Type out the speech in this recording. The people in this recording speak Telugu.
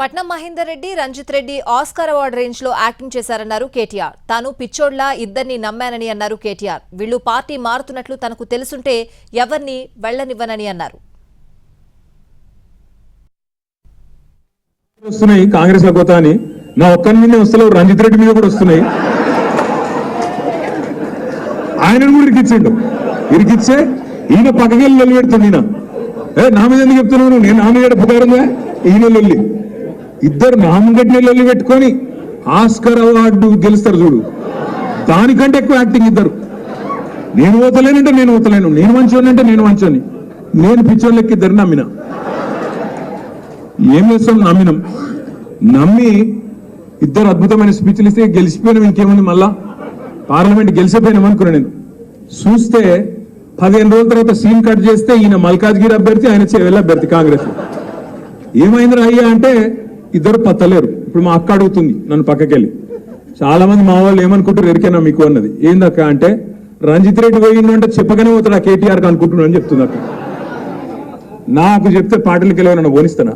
పట్నం మహేందర్ రెడ్డి రంజిత్ రెడ్డి ఆస్కార్ అవార్డు రేంజ్లో యాక్టింగ్ చేశారన్నారు కేటీఆర్. తాను పిచ్చోడ్లా ఇద్దరిని నమ్మానని అన్నారు కేటీఆర్. వీళ్ళు పార్టీ మారుతున్నట్లు తనకు తెలుసుంటే ఎవరిని వెళ్ళనివ్వనని అన్నారు. వస్తున్నాయి కాంగ్రెస్లో కొత్త అని. నా ఒక్కరి మీద వస్తలేవు రంజిత్ రెడ్డి మీద కూడా వస్తున్నాయి. ఆయనను కూడా ఇరికిచ్చిండు. ఇరికిచ్చే ఈయన పక్కకెళ్ళి లొల్లి పెడుతుంది ఈయన. ఏ నా మీద ఎందుకు చెప్తున్నాను నేను నా మీద పుకారుందా? ఈయన లొల్లి. ఇద్దరు నామగడ్డి లొల్లి పెట్టుకొని ఆస్కర్ అవార్డు గెలుస్తారు చూడు. దానికంటే ఎక్కువ యాక్టింగ్ ఇద్దరు. నేను ఓతలేనంటే నేను ఓతలేను. నేను మంచోని అంటే నేను మంచోని నేను పిచ్చోళ్ళకి ఇద్దరు నమ్మిన? ఏం చేస్తాం? నమ్మినాం. నమ్మి ఇద్దరు అద్భుతమైన స్పీచ్లు ఇస్తే గెలిచిపోయినాం ఇంకేముంది మళ్ళా? పార్లమెంట్ గెలిచిపోయినాం అనుకున్నా నేను. చూస్తే పదిహేను రోజుల తర్వాత సీన్ కట్ చేస్తే ఈయన మల్కాజ్గిరి అభ్యర్థి ఆయన చెవెల్ అభ్యర్థి కాంగ్రెస్ ఏమైందిరా అయ్యా అంటే ఇద్దరు పత్తలేరు. ఇప్పుడు మా అక్క అడుగుతుంది నన్ను పక్కకెళ్ళి. చాలా మంది మా వాళ్ళు ఏమనుకుంటారు ఎరికేనా మీకు అన్నది. ఏందక్క అంటే రంజిత్ రెడ్డి పోయిండు అంటే చెప్పగానే పోతాడు ఆ కేటీఆర్కి అనుకుంటున్నాను అని చెప్తుంది అక్క. నాకు చెప్తే పాటలకి వెళ్ళి నన్ను పోనిస్తానా